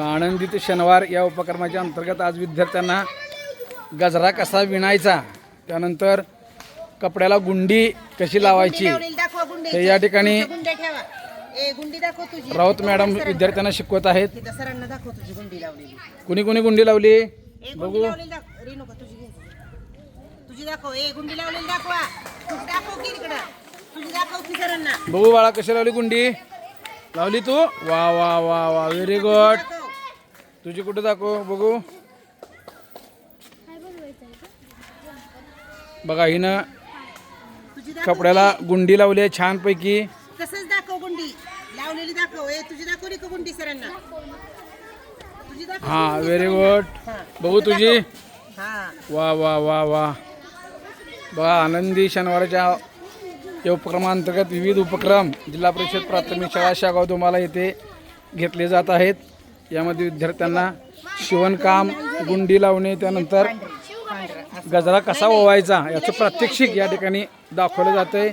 आनंदित शनिवार या उपक्रमाच्या अंतर्गत आज विद्यार्थ्यांना गजरा कसा विणायचा? त्यानंतर कपड्याला गुंडी कशी लावायची? तर ते या ठिकाणी राऊत मॅडम विद्यार्थ्यांना शिकवत आहेत. कुणी कुणी गुंडी लावली? बघू. तुझी दाखव ए गुंडी लावलेली दाखवा दाखव की बघू बाळा कशी लावली गुंडी? लावली तू? वा वा वा वा. व्हेरी गुड तुझी कुठे दाखव? बघू. बघा हिनं कपड्याला गुंडी लावली आहे छानपैकी. तसंच दाखव गुंडी. लावलेली दाखव. ए तुझी दाखव रे का गुंडी सरांना? तुझी दाखव हा व्हेरी गुड बघू तुझी हा. वा वा वा वा. बघा आनंदी शनिवारच्या या उपक्रमांतर्गत विविध उपक्रम जिल्हा परिषद प्राथमिक शाळा शागाव तुम्हाला येथे घेतले जात आहेत. यामध्ये विद्यार्थ्यांना शिवणकाम गुंडी लावणे त्यानंतर गजरा कसा ओवायचा याचं प्रात्यक्षिक या ठिकाणी दाखवलं जातं आहे